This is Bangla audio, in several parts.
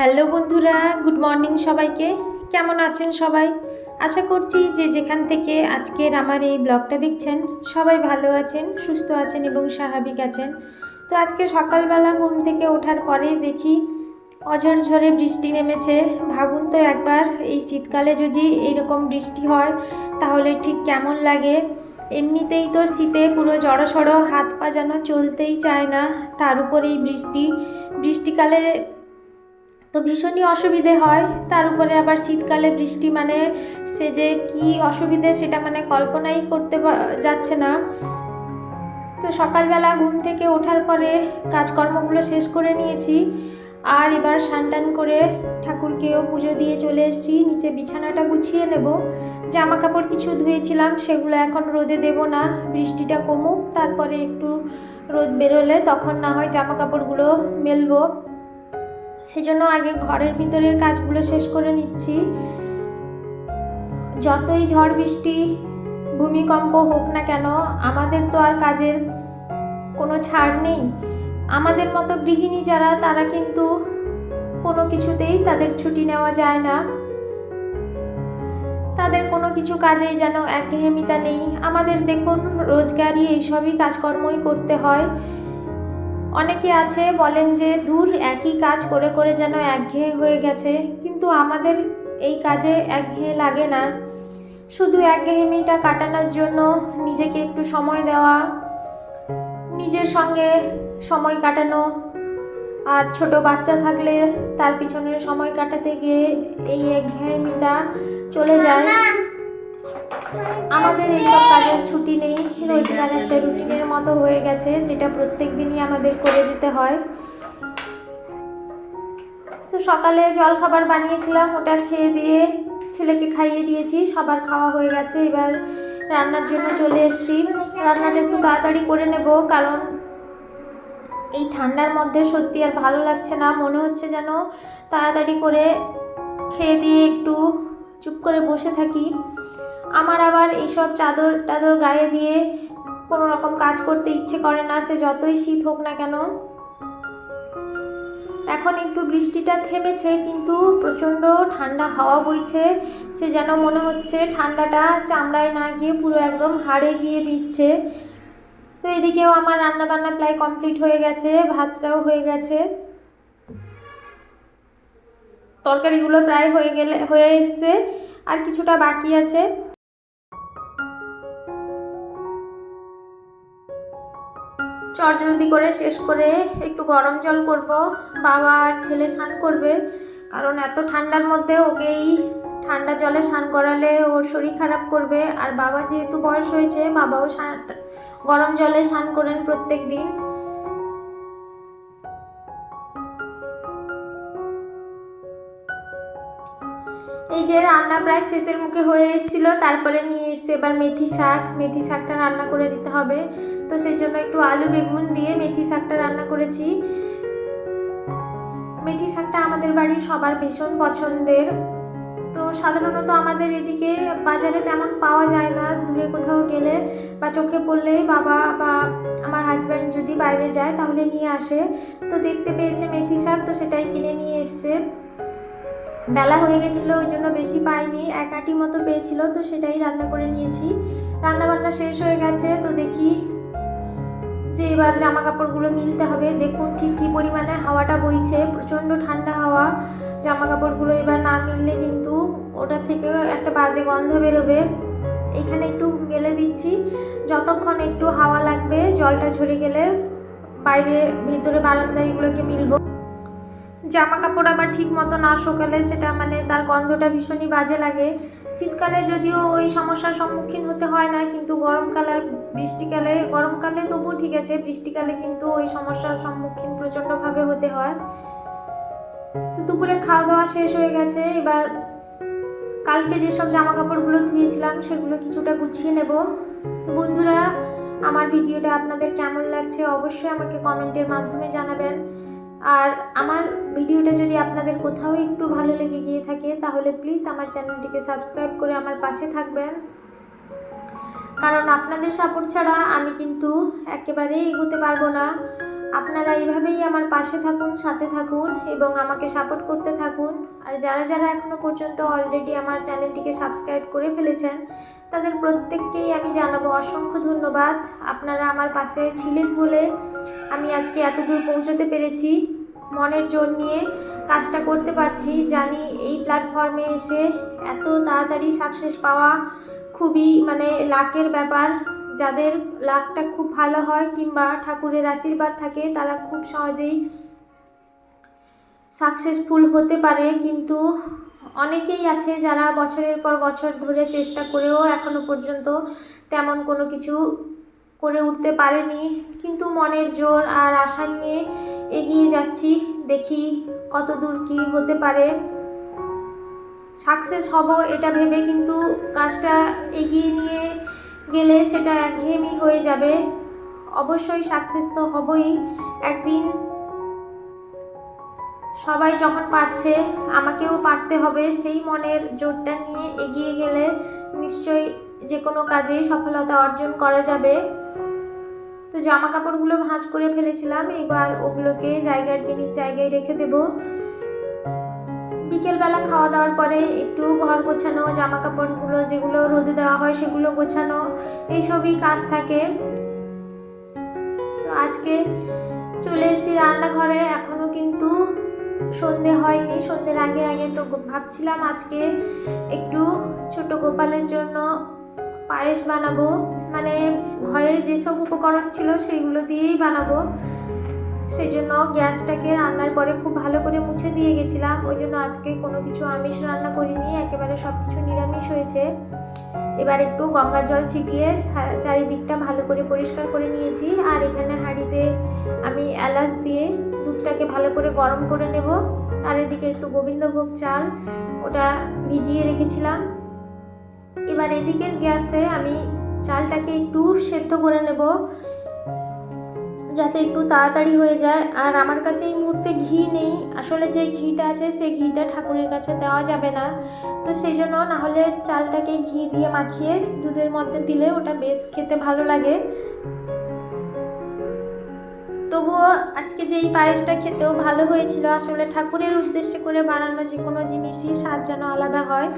হ্যালো বন্ধুরা, গুড মর্নিং সবাইকে। কেমন আছেন সবাই? আশা করছি যে যেখান থেকে আজকের আমার এই ব্লগটা দেখছেন, সবাই ভালো আছেন, সুস্থ আছেন এবং স্বাভাবিক আছেন। তো আজকে সকালবেলা ঘুম থেকে ওঠার পরে দেখি অঝর ঝরে বৃষ্টি নেমেছে। ভাবুন তো একবার, এই শীতকালে যদি এইরকম বৃষ্টি হয়, তাহলে ঠিক কেমন লাগে? এমনিতেই তো শীতে পুরো জড়সড়, হাত পা যেন চলতেই চায় না, তার উপর এই বৃষ্টি। বৃষ্টিকালে তো ভীষণই অসুবিধে হয়। তার উপরে আবার শীতকালে বৃষ্টি মানে সে যে কি অসুবিধে সেটা মানে কল্পনাই করতে যাচ্ছে না। তো সকালবেলা ঘুম থেকে ওঠার পরে কাজকর্মগুলো শেষ করে নিয়েছি। আর এবার টান করে ঠাকুরকেও পুজো দিয়ে চলে এসেছি। নিচে বিছানাটা গুছিয়ে নেব। জামা কাপড় কিছু ধুয়েছিলাম, সেগুলো এখন রোদে দেব না। বৃষ্টিটা কমুক, তারপরে একটু রোদ বেরোলে তখন না হয় জামা কাপড়গুলো মেলবো। সেজন্য আগে ঘরের ভিতরের কাজগুলো শেষ করে নিচ্ছি। যতই ঝড় বৃষ্টি, ভূমিকম্প হোক না কেন, আমাদের তো আর কাজের কোনো ছাড় নেই। আমাদের মতো গৃহিণী যারা, তারা কিন্তু কোনো কিছুতেই তাদের ছুটি নেওয়া যায় না। তাদের কোনো কিছু কাজেই যেন একঘেয়েমিতা নেই। আমাদের দেখুন, রোজগারি, এইসবই কাজকর্মই করতে হয়। অনেকে আছে বলেন যে দূর একই কাজ করে করে যেন একঘেয়ে হয়ে গেছে। কিন্তু আমাদের এই কাজে একঘেয়ে লাগে না। শুধু একঘেয়েমিটা কাটানোর জন্য নিজেকে একটু সময় দেওয়া, নিজের সঙ্গে সময় কাটানো, আর ছোট বাচ্চা থাকলে তার পিছনে সময় কাটাতে গিয়ে এই একঘেয়েমিটা চলে যায়। আমাদের এইসব কাজের ছুটি নেই। রোজগার একটা রুটিনের মতো হয়ে গেছে, যেটা প্রত্যেক দিনই আমাদের করে যেতে হয়। তো সকালে জল খাবার বানিয়েছিলাম, ওটা খেয়ে দিয়ে ছেলেকে খাইয়ে দিয়েছি, সবার খাওয়া হয়ে গেছে। এবার রান্নার জন্য চলে এসেছি। রান্নাটা একটু তাড়াতাড়ি করে নেব, কারণ এই ঠান্ডার মধ্যে সত্যি আর ভালো লাগছে না। মনে হচ্ছে যেন তাড়াতাড়ি করে খেয়ে দিয়ে একটু চুপ করে বসে থাকি। আমার আবার এইসব চাদর টাদর গায়ে দিয়ে কোনো রকম কাজ করতে ইচ্ছে করে না, সে যতই শীত হোক না কেন। এখন একটু বৃষ্টিটা থেমেছে, কিন্তু প্রচণ্ড ঠান্ডা হাওয়া বইছে। সে যেন মনে হচ্ছে ঠান্ডাটা চামড়ায় না গিয়ে পুরো একদম হাড়ে গিয়ে বিচ্ছে তো এদিকেও আমার রান্না বান্না প্রায় কমপ্লিট হয়ে গেছে, ভাতটাও হয়ে গেছে। তরকারিগুলো প্রায় হয়ে গেলে, হয়ে এসছে। আর কিছুটা বাকি আছে। চটজলদি করে শেষ করে একটু গরম জল করব। বাবা আর ছেলে স্নান করবে। কারণ এত ঠান্ডার মধ্যে ওকেই ঠান্ডা জলে স্নান করালে ওর শরীর খারাপ করবে। আর বাবা যেহেতু বয়স হয়েছে, বাবাও গরম জলে স্নান করেন প্রত্যেক দিন। এই যে রান্না প্রায় শেষের মুখে হয়ে এসেছিল, তারপরে নিয়ে এসছে এবার মেথি শাক। মেথি শাকটা রান্না করে দিতে হবে। তো সেই জন্য একটু আলু বেগুন দিয়ে মেথি শাকটা রান্না করেছি। মেথি শাকটা আমাদের বাড়ির সবার ভীষণ পছন্দের। তো সাধারণত আমাদের এদিকে বাজারে তেমন পাওয়া যায় না, দূরে কোথাও গেলে বা চোখে পড়লেই বাবা বা আমার হাজব্যান্ড যদি বাইরে যায় তাহলে নিয়ে আসে। তো দেখতে পেয়েছে মেথি শাক, তো সেটাই কিনে নিয়ে এসছে। বেলা হয়ে গেছিল, ওই জন্য বেশি পাইনি, এক আটি মতো পেয়েছিল, তো সেটাই রান্না করে নিয়েছি। রান্না বান্না শেষ হয়ে গেছে, তো দেখি যে এবার জামা কাপড়গুলো মিলতে হবে। দেখুন ঠিক কী পরিমাণে হাওয়াটা বইছে, প্রচণ্ড ঠান্ডা হাওয়া। জামা কাপড়গুলো এবার না মিললে কিন্তু ওটা থেকে একটা বাজে গন্ধ বেরোবে। এখানে একটু মেলে দিচ্ছি, যতক্ষণ একটু হাওয়া লাগবে, জলটা ঝরে গেলে বাইরে ভেতরে বারান্দায় এগুলোকে মিলবো। জামা কাপড় আবার ঠিক মতো না শোকালে সেটা মানে তার গন্ধটা ভীষণই বাজে লাগে। শীতকালে যদিও ওই সমস্যার সম্মুখীন হতে হয় না, কিন্তু গরমকালে আর বৃষ্টিকালে, গরমকালে তবুও ঠিক আছে, বৃষ্টিকালে কিন্তু ওই সমস্যার সম্মুখীন প্রচণ্ডভাবে হতে হয়। তো দুপুরে খাওয়া দাওয়া শেষ হয়ে গেছে, এবার কালকে যেসব জামা কাপড়গুলো ধুয়েছিলাম সেগুলো কিছুটা গুছিয়ে নেব। তো বন্ধুরা, আমার ভিডিওটা আপনাদের কেমন লাগছে অবশ্যই আমাকে কমেন্টের মাধ্যমে জানাবেন। আর আমার ভিডিওটা যদি আপনাদের কোথাও একটু ভালো লেগে গিয়ে থাকে, তাহলে প্লিজ আমার চ্যানেলটিকে সাবস্ক্রাইব করে আমার পাশে থাকবেন। কারণ আপনাদের সাপোর্ট ছাড়া আমি কিন্তু একেবারেই এগোতে পারব না। আপনারা এইভাবেই আমার পাশে থাকুন, সাথে থাকুন এবং আমাকে সাপোর্ট করতে থাকুন। আর যারা যারা এখনও পর্যন্ত অলরেডি আমার চ্যানেলটিকে সাবস্ক্রাইব করে ফেলেছেন, তাদের প্রত্যেককেই আমি জানাব অসংখ্য ধন্যবাদ। আপনারা আমার পাশে ছিলেন বলে আমি আজকে এত দূর পৌঁছতে পেরেছি। মনের জোর নিয়ে কাজটা করতে পারছি। জানি এই প্ল্যাটফর্মে এসে এত তাড়াতাড়ি সাকসেস পাওয়া খুবই মানে লাকের ব্যাপার। যাদের লাকটা খুব ভালো হয় কিংবা ঠাকুরের আশীর্বাদ থাকে, তারা খুব সহজেই সাকসেসফুল হতে পারে। কিন্তু অনেকেই আছে যারা বছরের পর বছর ধরে চেষ্টা করেও এখনও পর্যন্ত তেমন কোনো কিছু করে উঠতে পারেনি। কিন্তু মনের জোর আর আশা নিয়ে এগিয়ে যাচ্ছি, দেখি কত দূর কী হতে পারে। সাকসেস হব এটা ভেবে কিন্তু কাজটা এগিয়ে নিয়ে গেলে সেটা একঘেয়েমি হয়ে যাবে। অবশ্যই সাকসেস তো হবই। একদিন সবাই যখন পারছে, আমাকেও পারতে হবে। সেই মনের জোরটা নিয়ে এগিয়ে গেলে নিশ্চয়ই যে কোনো কাজেই সফলতা অর্জন করা যাবে। তো জামা কাপড়গুলো ভাঁজ করে ফেলেছিলাম। এবার ওগুলোকে জায়গার জিনিস জায়গায় রেখে দেব। বিকেলবেলা খাওয়া দাওয়ার পরে একটু ঘর গোছানো জামা কাপড়গুলো যেগুলো রোদে দেওয়া হয় সেগুলো গোছানো, এইসবই কাজ থাকে। তো আজকে চলে এসেছি রান্নাঘরে এখনও কিন্তু সন্ধে হয়নি। সন্ধ্যের আগে আগে তো ভাবছিলাম আজকে একটু ছোট গোপালের জন্য পায়েস বানাবো। মানে ঘরের যেসব উপকরণ ছিল সেইগুলো দিয়েই বানাবো। সেই জন্য গ্যাসটাকে রান্নার পরে খুব ভালো করে মুছে দিয়ে গেছিলাম। ওই জন্য আজকে কোনো কিছু আমিষ রান্না করিনি, একেবারে সব কিছু নিরামিষ হয়েছে। এবার একটু গঙ্গা জল ছিটিয়ে চারিদিকটা ভালো করে পরিষ্কার করে নিয়েছি। আর এখানে হাঁড়িতে আমি এলাচ দিয়ে দুধটাকে ভালো করে গরম করে নেব। আর এদিকে একটু গোবিন্দভোগ চাল, ওটা ভিজিয়ে রেখেছিলাম। এবার এদিকের গ্যাসে আমি চালটাকে একটু সেদ্ধ করে নেব। যাতে একটু তাড়াতাড়ি হয়ে যায়। আর আমার কাছে এই মুহূর্তে ঘি নেই। আসলে যে ঘিটা আছে, সেই ঘিটা ঠাকুরের কাছে দেওয়া যাবে না। তো সেই জন্য নাহলে চালটাকে ঘি দিয়ে মাখিয়ে দুধের মধ্যে দিলে ওটা বেশ খেতে ভালো লাগে। তবুও আজকে যে এই পায়েসটা খেতেও ভালো হয়েছিল, আসলে ঠাকুরের উদ্দেশ্যে করে বানানো যে কোনো জিনিসই স্বাদ যেন আলাদা হয়।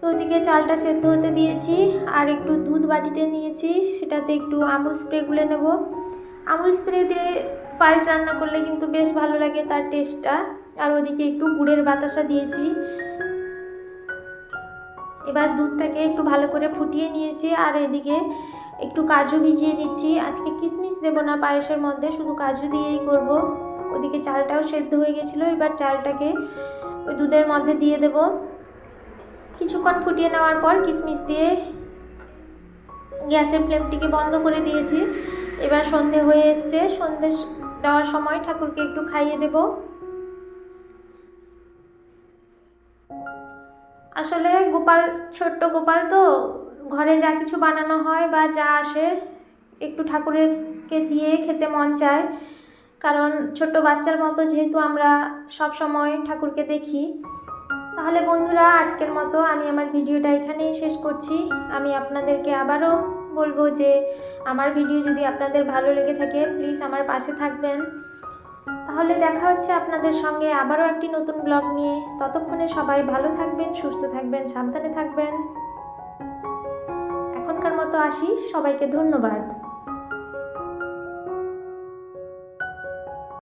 তো ওদিকে চালটা সেদ্ধ হতে দিয়েছি। আর একটু দুধ বাটিতে নিয়েছি। সেটাতে একটু আমুল স্প্রে গুলে নেব। আমুল স্প্রে দিয়ে পায়েস রান্না করলে কিন্তু বেশ ভালো লাগে তার টেস্টটা আর ওদিকে একটু গুড়ের বাতাসা দিয়েছি। এবার দুধটাকে একটু ভালো করে ফুটিয়ে নিয়েছি আর এদিকে একটু কাজু ভিজিয়ে দিচ্ছি। আজকে কিশমিশ দেবো না পায়েসের মধ্যে, শুধু কাজু দিয়েই করব। ওদিকে চালটাও সেদ্ধ হয়ে গেছিল, এবার চালটাকে ওই দুধের মধ্যে দিয়ে দেব। কিছুক্ষণ ফুটিয়ে নেওয়ার পর কিশমিশ দিয়ে গ্যাসের ফ্লেমটিকে বন্ধ করে দিয়েছি। এবার সন্ধে হয়ে এসছে। সন্ধে দেওয়ার সময় ঠাকুরকে একটু খাইয়ে দেব। আসলে গোপাল, ছোট্ট গোপাল তো, ঘরে যা কিছু বানানো হয় বা যা আসে, একটু ঠাকুরকে দিয়ে খেতে মন চায়। কারণ ছোট্ট বাচ্চার মতো যেহেতু আমরা সব সময় ঠাকুরকে দেখি, তাহলে বন্ধুরা, আজকের মতো আমি আমার ভিডিওটা এখানেই শেষ করছি। আমি আপনাদেরকে আবারও বলব যে আমার ভিডিও যদি আপনাদের ভালো লেগে থাকে প্লিজ আমার পাশে থাকবেন। তাহলে দেখা হচ্ছে আপনাদের সঙ্গে আবারও একটি নতুন ব্লগ নিয়ে। ততক্ষণে সবাই ভালো থাকবেন, সুস্থ থাকবেন, সাবধানে থাকবেন। এখনকার মতো আসি। সবাইকে ধন্যবাদ।